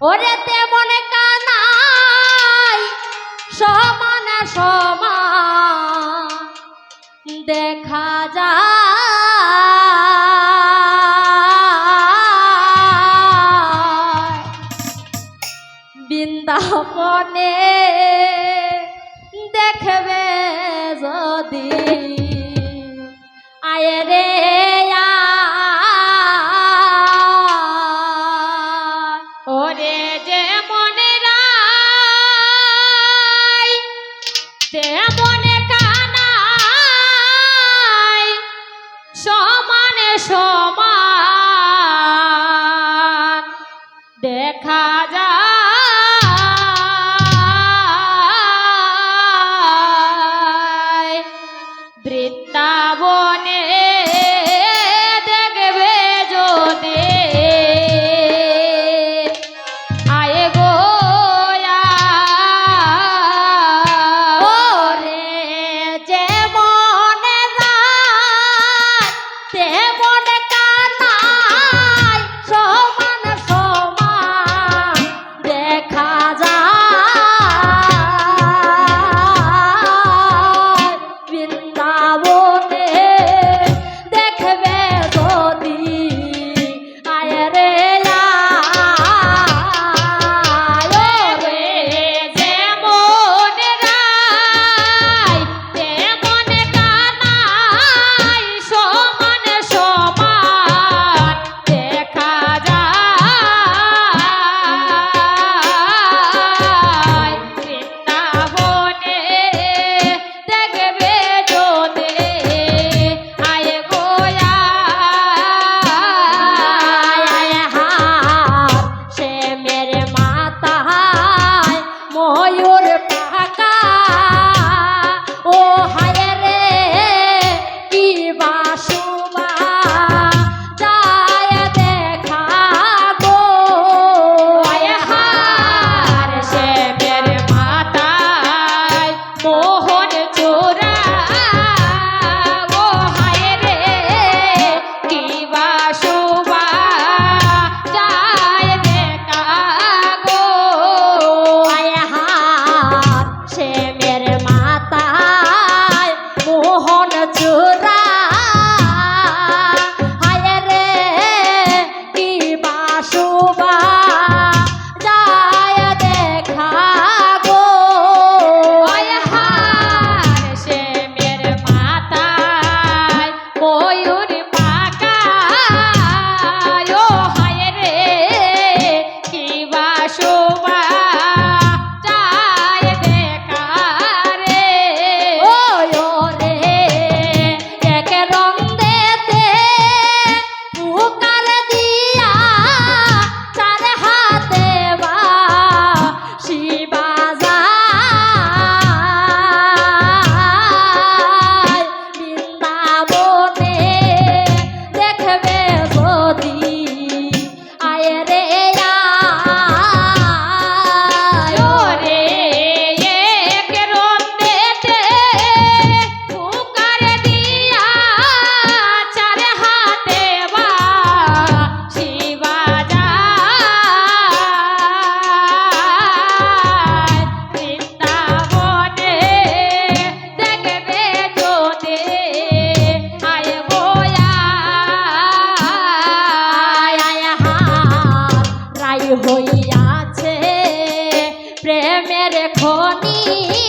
ওরে তেমন কানাই সমানে সমা দেখা যা বৃন্দাবনে নয় প্রেমের খনি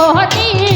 কহতি